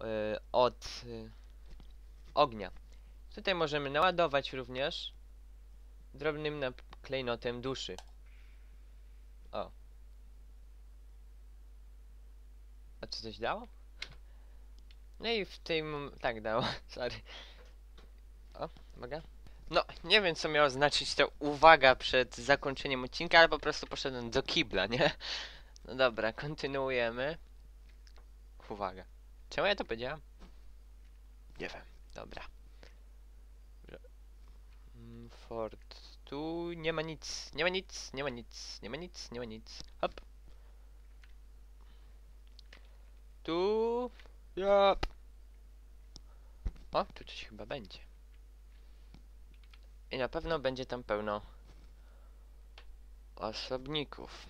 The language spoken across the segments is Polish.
y, od y, ognia. Tutaj możemy naładować również drobnym klejnotem duszy. O. A czy coś dało? No i w tym... tak dało, sorry. O, uwaga. No, nie wiem co miało znaczyć to uwaga przed zakończeniem odcinka, ale po prostu poszedłem do kibla, nie? No dobra, kontynuujemy. Uwaga. Czemu ja to powiedziałem? Nie wiem. Dobra. Mm, Fort. Tu nie ma nic, nie ma nic, nie ma nic, nie ma nic, nie ma nic. Hop. Tu. Yep. O, tu coś chyba będzie. I na pewno będzie tam pełno osobników.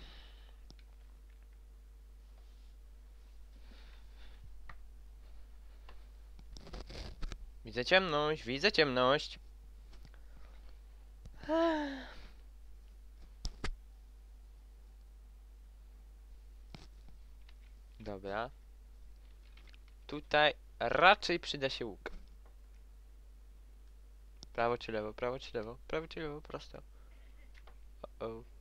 Widzę ciemność, widzę ciemność. Dobra. Tutaj raczej przyda się łuk. Prawo czy lewo, prawo czy lewo, prawo czy lewo, prosto. O -o.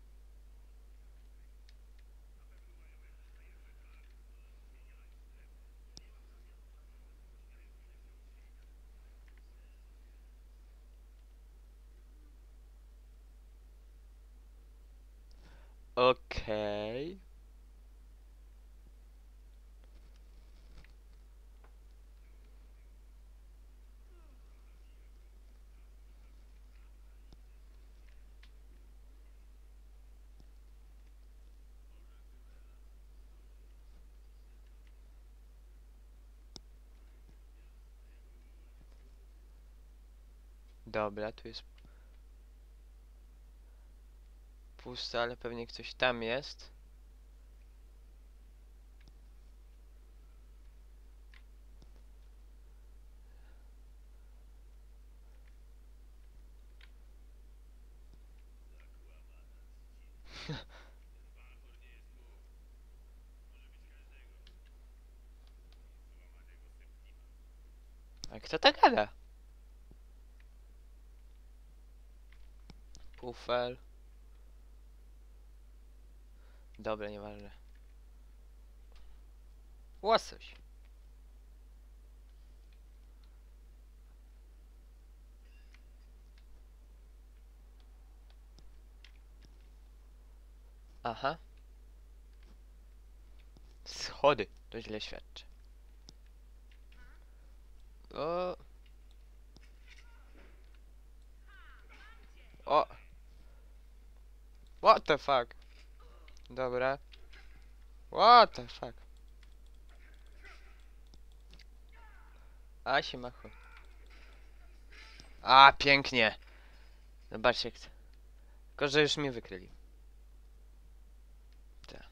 Okej. Dobra, tu jest pusto, ale pewnie ktoś tam jest. A kto tak gada? Pufel. Dobra, nieważne. Łosoś. Aha. Schody. To źle świadczy. O. O. What the fuck? Dobra. What the fuck? A się machu. A, pięknie. Zobaczcie. Tylko, że już mnie wykryli. Tak.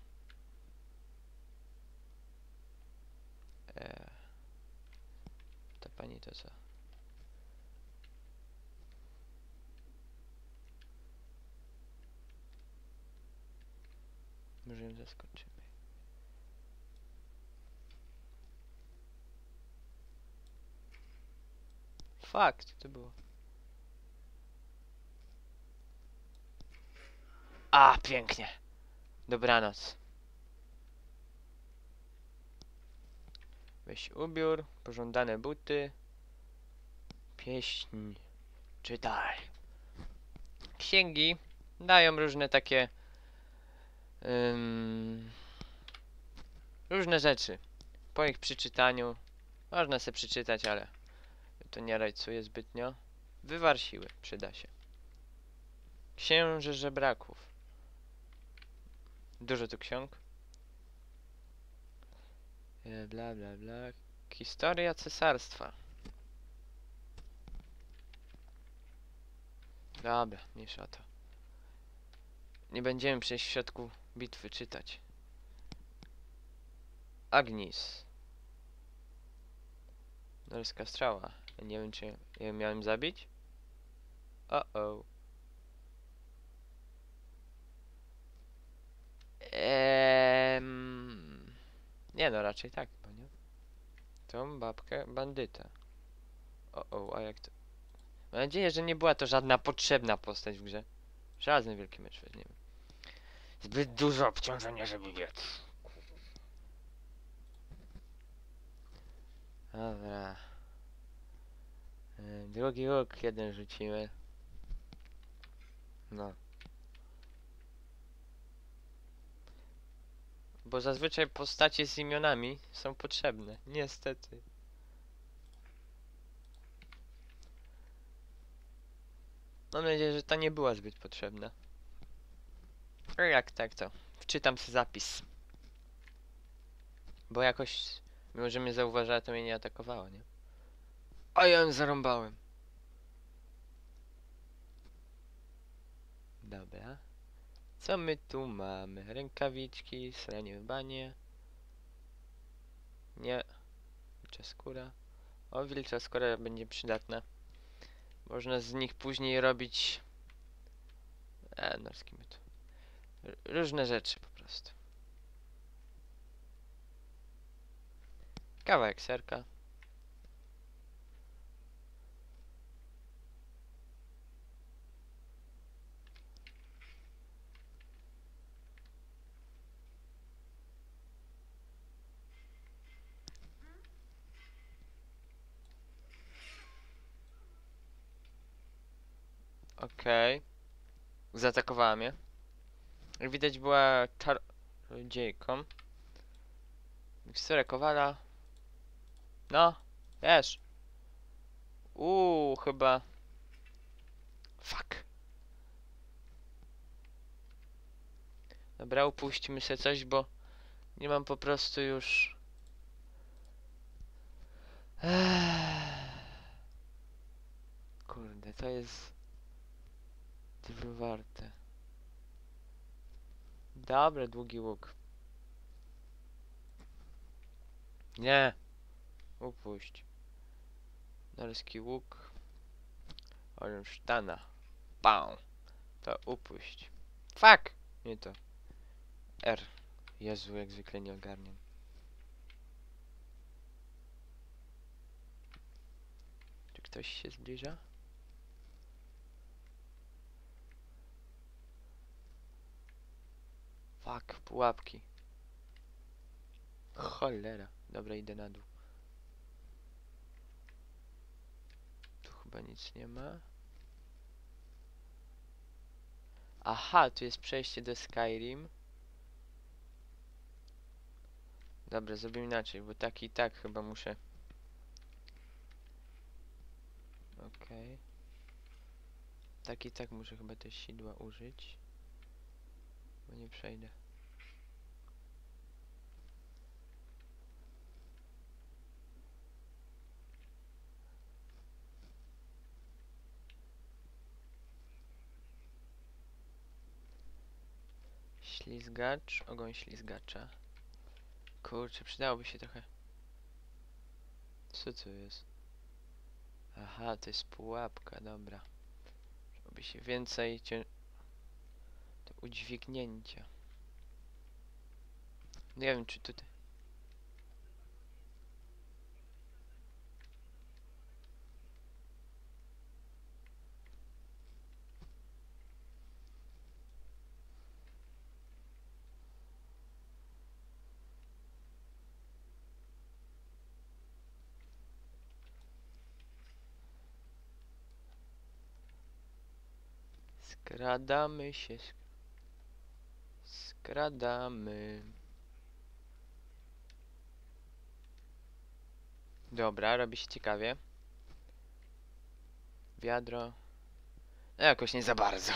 Eee. Ta pani to co? Może ją zaskoczymy. Fakt, to było. A, pięknie. Dobranoc. Weź ubiór, pożądane buty. Pieśń. Czytaj. Księgi dają różne takie ym, różne rzeczy. Po ich przeczytaniu można sobie przeczytać, ale to nie rajcuje zbytnio. Wywar siły, przyda się. Księże żebraków. Dużo tu ksiąg. E, Bla bla bla. Historia cesarstwa. Dobra, mniejsza to. Nie będziemy przejść w środku bitwy czytać. Agnis. Norska strzała. Nie wiem, czy ją miałem zabić? O o. Ehm... Nie no, raczej tak, bo nie? tą babkę bandyta. O, o, a jak to... Mam nadzieję, że nie była to żadna potrzebna postać w grze. Żaden wielki mecz weźmiemy. Zbyt dużo obciążenia, żeby biec. Dobra. E, Drugi łuk jeden rzucimy. No. Bo zazwyczaj postacie z imionami są potrzebne. Niestety. Mam nadzieję, że ta nie była zbyt potrzebna. A jak tak to? Wczytam sobie zapis. Bo jakoś, mimo że mnie zauważyła, to mnie nie atakowała, nie? A ja ją zarąbałem. Dobra. Co my tu mamy? Rękawiczki, sranie w banie. Nie. Wilcza skóra. O, wilcza skóra będzie przydatna. Można z nich później robić... E, no to? R- Różne rzeczy po prostu. Kawałek serka. Okej. Zaatakowała mnie. Jak widać była czarodziejką. Miksturę Kowala. No, wiesz. Uuu, chyba. Fuck. Dobra, upuśćmy sobie coś, bo nie mam po prostu już. Kurde, to jest tylu warte. Dobra, długi łuk. Nie. Upuść. Norski łuk. Ornsztana. Bam. To upuść. Fuck! Nie to. R. Jezu, jak zwykle nie ogarniam. Czy ktoś się zbliża? Fuck, pułapki. Cholera. Dobra, idę na dół. Tu chyba nic nie ma. Aha, tu jest przejście do Skyrim. Dobra, zrobimy inaczej, bo tak i tak chyba muszę. Okej. Tak i tak muszę chyba te sidła użyć. Bo nie przejdę. Ślizgacz, ogoń ślizgacza. Kurczę, przydałoby się trochę. Co to jest? Aha, to jest pułapka, dobra. Robi się więcej cię... do udźwignięcia. Nie wiem, czy tutaj... Skradamy się. sk- Skradamy. Dobra, robi się ciekawie. Wiadro. No jakoś nie za bardzo.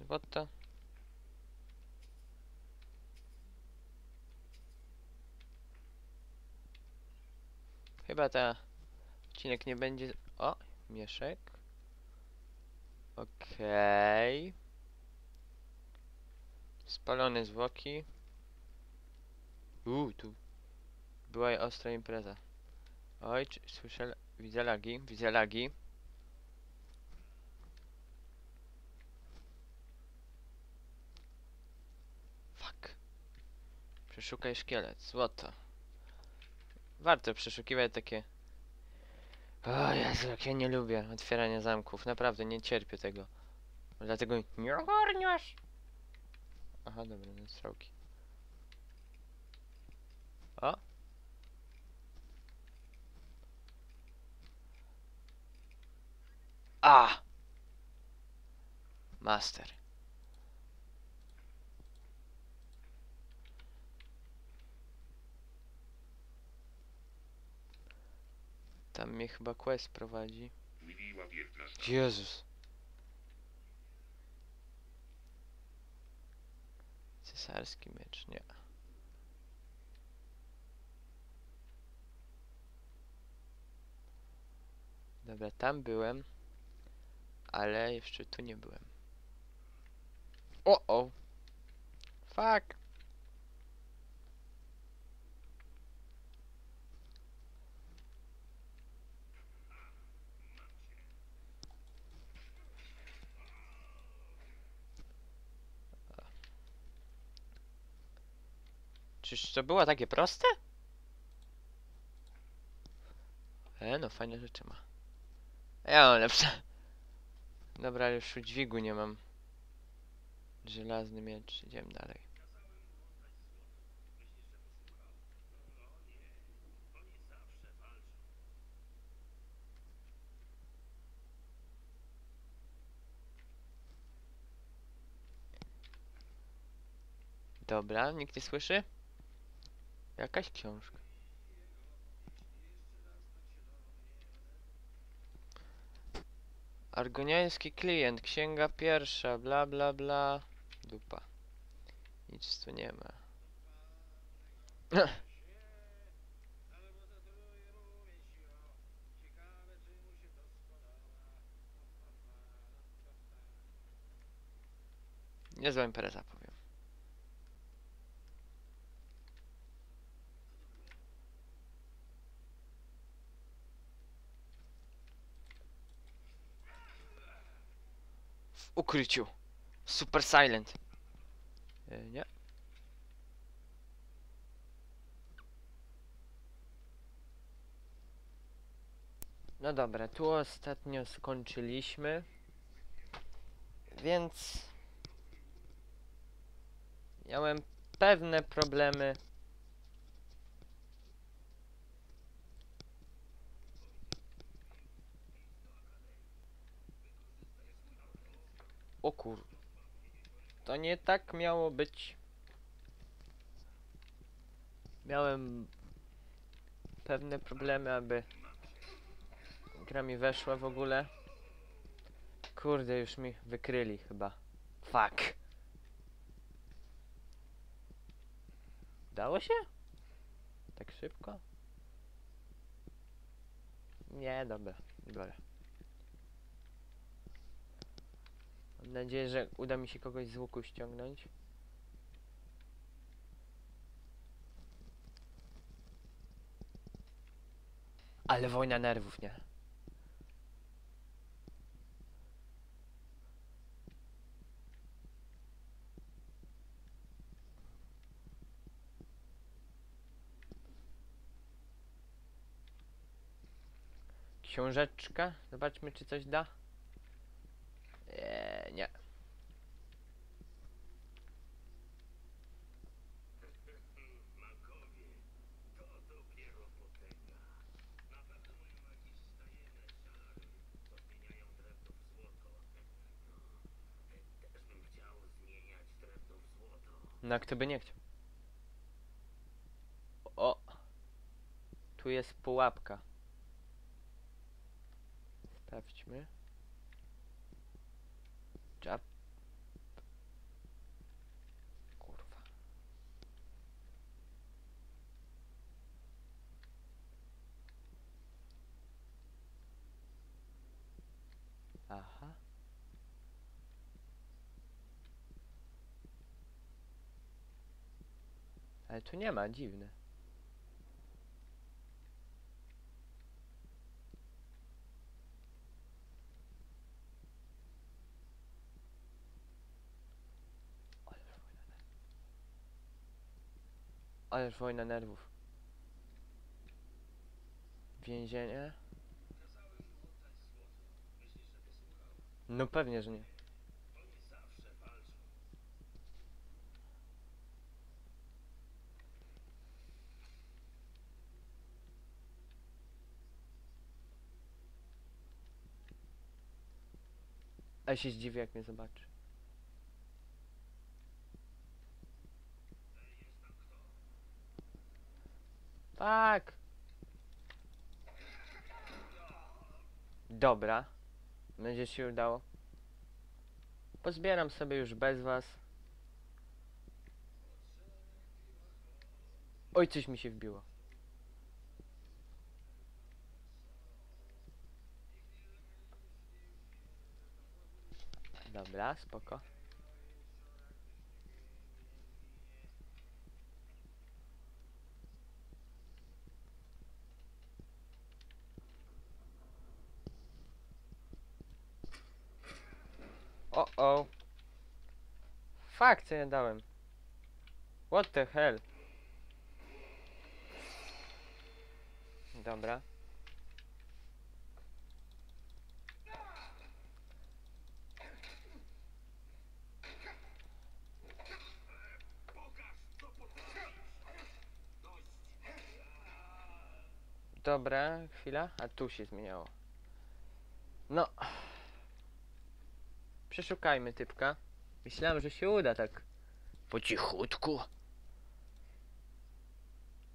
Złoto. Chyba ta odcinek nie będzie... Mieszek. Okej. Okay. Spalone zwłoki. Uuu, tu była ostra impreza. Oj, czy, słyszę, widzę lagi, widzę lagi. Fuck. Przeszukaj szkielet, złoto. Warto przeszukiwać takie o Jezu, jak ja nie lubię otwierania zamków. Naprawdę, nie cierpię tego. Dlatego nie ogarniasz. Aha, dobra, no strzałki. O! A! Master. Tam mnie chyba quest prowadzi. Miła 15. Jezus. Cesarski miecz, nie. Dobra, tam byłem, ale jeszcze tu nie byłem. O, o. Fuck. Czyż to było takie proste? E, no fajne rzeczy ma. Ja mam lepsze. Dobra, ale już dźwigu nie mam. Żelazny miecz, idziemy dalej. Dobra, nikt nie słyszy? Jakaś książka. Argoniański klient, księga pierwsza, bla bla bla. Dupa. Nic tu nie ma. Niezła impreza, powiem. W ukryciu. Super silent. E, nie. No dobra, tu ostatnio skończyliśmy. Więc miałem pewne problemy. O kur... To nie tak miało być. Miałem pewne problemy, aby gra mi weszła w ogóle. Kurde, już mi wykryli chyba. Fuck. Dało się? Tak szybko? Nie, dobra, dobra. Mam nadzieję, że uda mi się kogoś z łuku ściągnąć. Ale wojna nerwów, nie? Książeczka. Zobaczmy, czy coś da. Eee, nie. No, kto by nie chciał. O! Tu jest pułapka. Sprawdźmy. Ale tu nie ma, dziwne. Ależ wojna nerwów. Więzienie? No pewnie, że nie. A się zdziwię, jak mnie zobaczy. Tak. Dobra. Będzie się udało. Pozbieram sobie już bez was. Oj, coś mi się wbiło. Dobra, spoko. O o. Fuck, co ja dałem? What the hell? Dobra. Dobra, chwila. A tu się zmieniało. No. Przeszukajmy typka. Myślałem, że się uda tak po cichutku.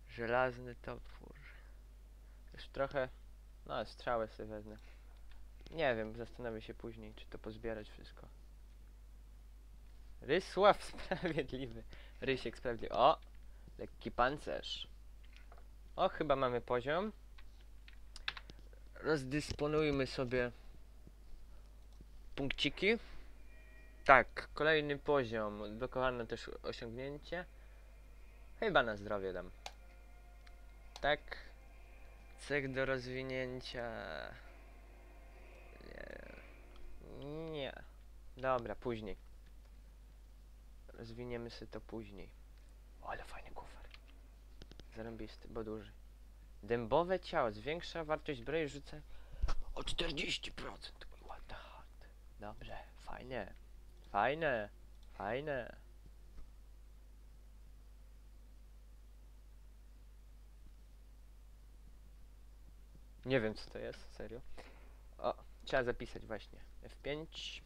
Żelazny topór. Już trochę... No, strzałę sobie wezmę. Nie wiem, zastanowię się później, czy to pozbierać wszystko. Rysław Sprawiedliwy. Rysiek Sprawiedliwy. O! Lekki pancerz. O, chyba mamy poziom. Rozdysponujmy sobie punkciki. Tak, kolejny poziom. Odblokowano też osiągnięcie. Chyba na zdrowie dam. Tak. Cech do rozwinięcia. Nie. Nie. Dobra, później. Rozwiniemy sobie to później. O, ale fajny kufer. Zarąbisty, bo duży. Dębowe ciało zwiększa wartość zbroi rzucę o 40%. What the heck. Dobrze, fajnie. Fajne, fajne. Nie wiem co to jest, serio. O, trzeba zapisać właśnie. F5.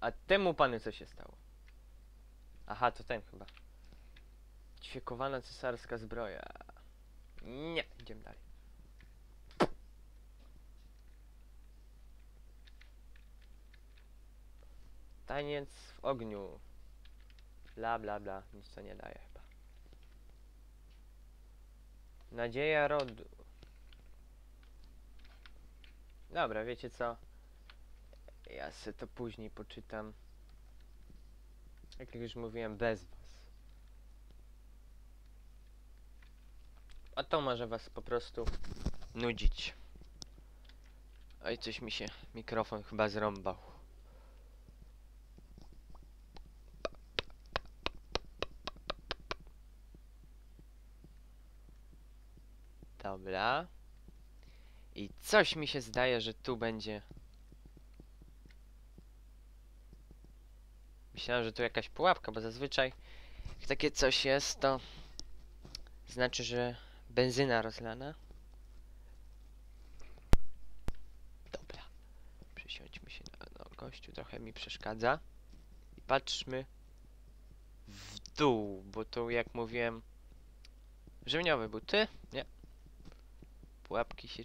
A temu panu co się stało? Aha, to ten chyba. Ćwiekowana cesarska zbroja. Nie, idziemy dalej. Taniec w ogniu. Bla bla bla, nic to nie daje chyba. Nadzieja rodu. Dobra, wiecie co? Ja se to później poczytam. Jak już mówiłem, bez was. A to może was po prostu nudzić. Oj, coś mi się mikrofon chyba zrąbał. Dobra. I coś mi się zdaje, że tu będzie. Myślałem, że tu jakaś pułapka, bo zazwyczaj jak takie coś jest, to znaczy, że benzyna rozlana. Dobra. Przesiądźmy się na no, gościu, trochę mi przeszkadza. I patrzmy w dół, bo tu jak mówiłem Rzemniowe buty? Nie. Pułapki się...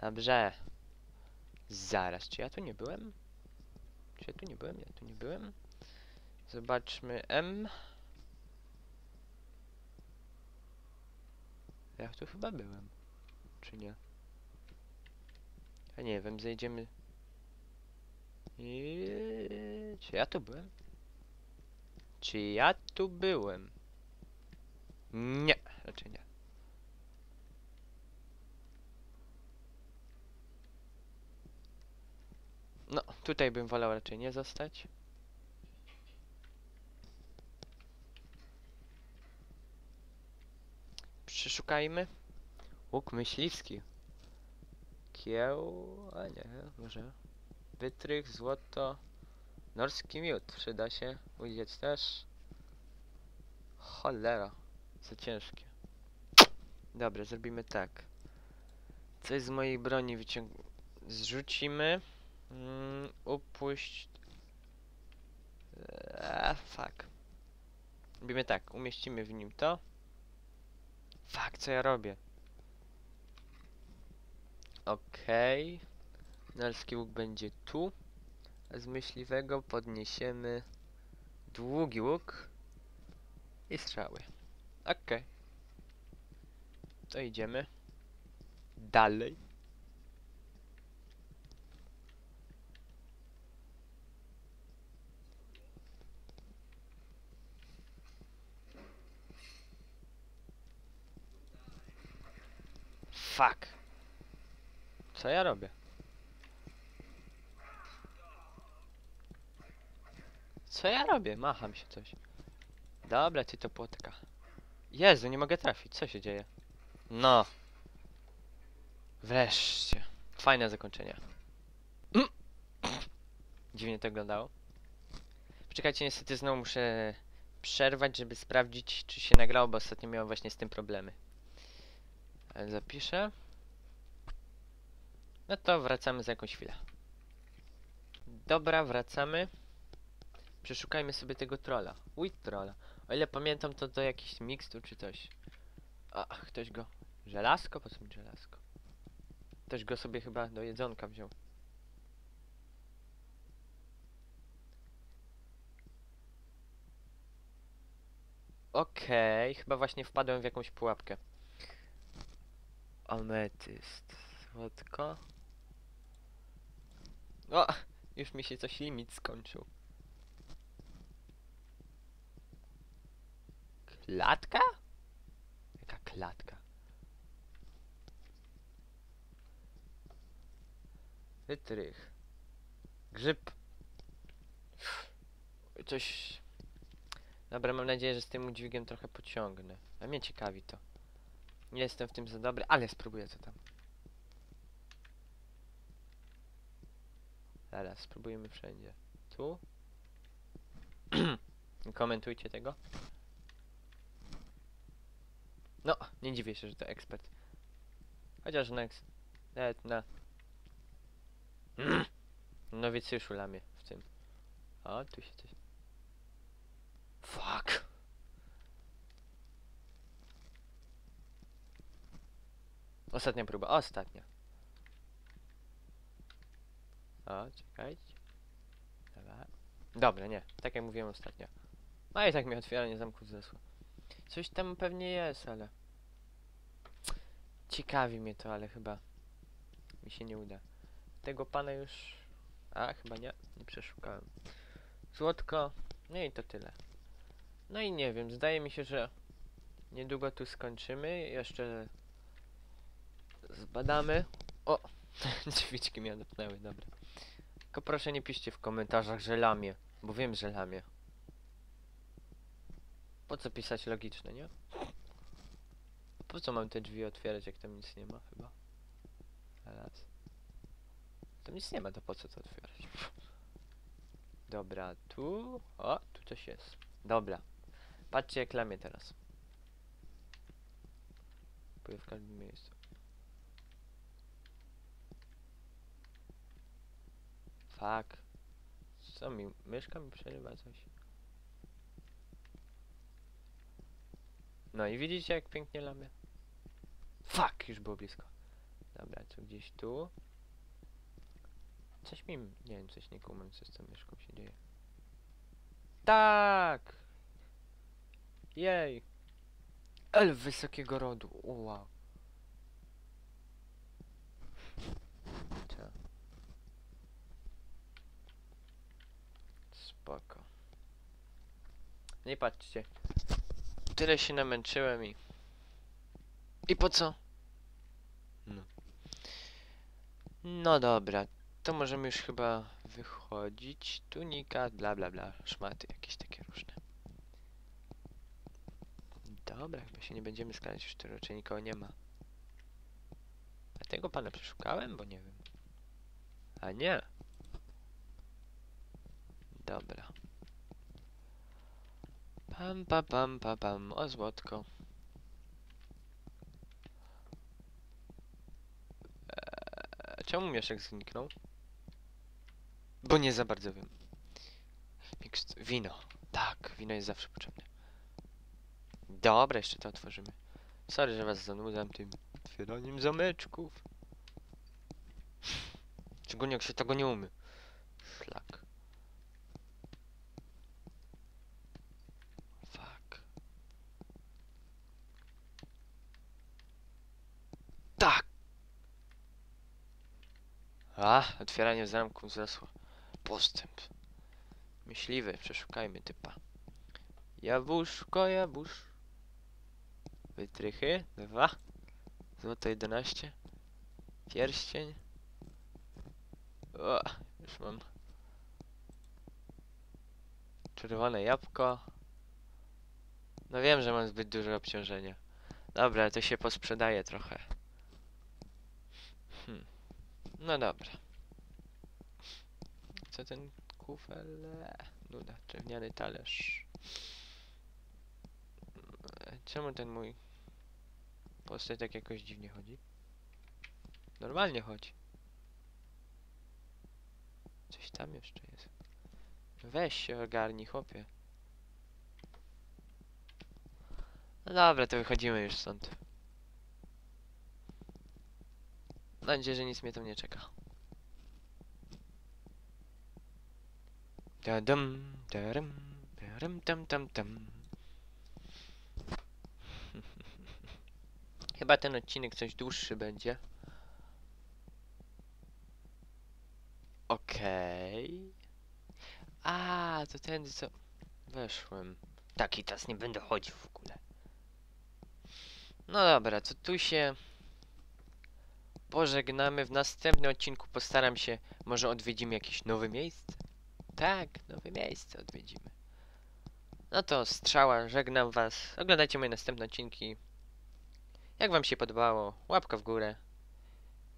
Dobrze. Zaraz, czy ja tu nie byłem? Czy ja tu nie byłem? Ja tu nie byłem. Zobaczmy M. Ja tu chyba byłem. Czy nie? Ja nie wiem, zejdziemy. I... Czy ja tu byłem? Czy ja tu byłem? Nie, raczej nie. No, tutaj bym wolał raczej nie zostać. Przeszukajmy. Łuk myśliwski. Kieł... a nie, może... Wytrych, złoto... Norski miód przyda się. Udziec też. Cholera. Za ciężkie. Dobra, zrobimy tak. Coś z mojej broni wyciąg... Zrzucimy. Mm, upuść... Eee, fuck. Robimy tak, umieścimy w nim to. Fuck, co ja robię? Okej. Narski łuk będzie tu. A z myśliwego podniesiemy długi łuk i strzały. Okej. To idziemy. Dalej. Fuck. Co ja robię? Co ja robię? Macham się coś. Dobra, ty to płotka. Jezu, nie mogę trafić. Co się dzieje? No. Wreszcie. Fajne zakończenie. Dziwnie to wyglądało. Poczekajcie, niestety znowu muszę przerwać, żeby sprawdzić, czy się nagrało, bo ostatnio miałem właśnie z tym problemy. Zapiszę. No to wracamy za jakąś chwilę. Dobra, wracamy. Przeszukajmy sobie tego trolla. Wheat trolla. O ile pamiętam, to do jakichś mikstur czy coś. A, ktoś go... Żelazko? Po co mi żelazko? Ktoś go sobie chyba do jedzonka wziął. Okej, chyba właśnie wpadłem w jakąś pułapkę. Ametyst. Słodko. O! Już mi się coś limit skończył. Klatka? Jaka klatka? Wytrych. Grzyb. Coś... Dobra, mam nadzieję, że z tym udźwigiem trochę pociągnę. A mnie ciekawi to. Nie jestem w tym za dobry, ale spróbuję co tam. Zaraz, spróbujemy wszędzie. Tu? Komentujcie tego. No, nie dziwię się, że to ekspert. Chociaż next. Nawet na... Nowicjuszu lamie w tym. O, tu się coś... Fuck. Ostatnia próba, ostatnia. O, czekajcie. Dobra. Dobra, nie. Tak jak mówiłem ostatnio. No i tak mi otwieranie zamku zesło. Coś tam pewnie jest, ale... Ciekawi mnie to, ale chyba mi się nie uda. Tego pana już... A, chyba nie. Nie przeszukałem. Złotko. No i to tyle. No i nie wiem, zdaje mi się, że niedługo tu skończymy. Jeszcze zbadamy. O! Drzwiczki mnie dotknęły, dobra. Tylko proszę nie piszcie w komentarzach, że lamie, bo wiem, że lamie. Po co pisać logiczne, nie? Po co mam te drzwi otwierać, jak tam nic nie ma, chyba? Teraz. Tam nic nie ma, to po co to otwierać? Dobra, tu... O, tu coś jest. Dobra. Patrzcie, jak lamie teraz. Pójdę w każdym miejscu. Fuck. Co mi, myszka mi przerywa coś? No i widzicie jak pięknie lamy? Fuck, już było blisko. Dobra, co gdzieś tu? Coś mi... Nie wiem, coś nie kumam, co z tą myszką się dzieje. Tak! Jej! Elf wysokiego rodu, o, wow. Co? Spoko. Nie patrzcie. Tyle się namęczyłem i... I po co? No. No dobra, to możemy już chyba wychodzić. Tunika, bla bla bla, szmaty jakieś takie różne. Dobra, chyba się nie będziemy skradać, już tu raczej nikogo nie ma. A tego pana przeszukałem, bo nie wiem. A nie. Dobra. Pam, pa, pam, pa, pam, o złotko. Eee, czemu mieszek zniknął? Bo nie za bardzo wiem. Wino. Tak, wino jest zawsze potrzebne. Dobra, jeszcze to otworzymy. Sorry, że was zanudzam tym otwieraniem zameczków. Szczególnie jak się tego nie umie. Szlak. Fuck. Tak! A, otwieranie zamku zasło. Postęp. Myśliwy, przeszukajmy typa. Jabłuszko, jabłusz. Wytrychy, dwa. Złoto 11. Pierścień. O, już mam. Czerwone jabłko. No wiem, że mam zbyt duże obciążenie. Dobra, to się posprzedaje trochę. No dobra. Co ten kufel? Nuda, drewniany talerz. Czemu ten mój postać tak jakoś dziwnie chodzi? Normalnie chodzi. Coś tam jeszcze jest. Weź się ogarnij, chłopie. Dobra, to wychodzimy już stąd. Mam nadzieję, że nic mnie tam nie czeka. Dadum, darum, darum, tam, tam, tam. Chyba ten odcinek coś dłuższy będzie. Okej. A, to ten co... Weszłem. Taki teraz nie będę chodził w ogóle. No dobra, to tu się pożegnamy. W następnym odcinku postaram się, może odwiedzimy jakieś nowe miejsce. Tak, nowe miejsce odwiedzimy. No to strzała, żegnam was. Oglądajcie moje następne odcinki. Jak wam się podobało, łapka w górę.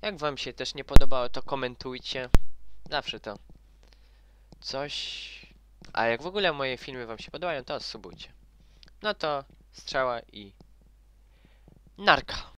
Jak wam się też nie podobało, to komentujcie. Zawsze to coś. A jak w ogóle moje filmy wam się podobają, to subujcie. No to strzała i narka.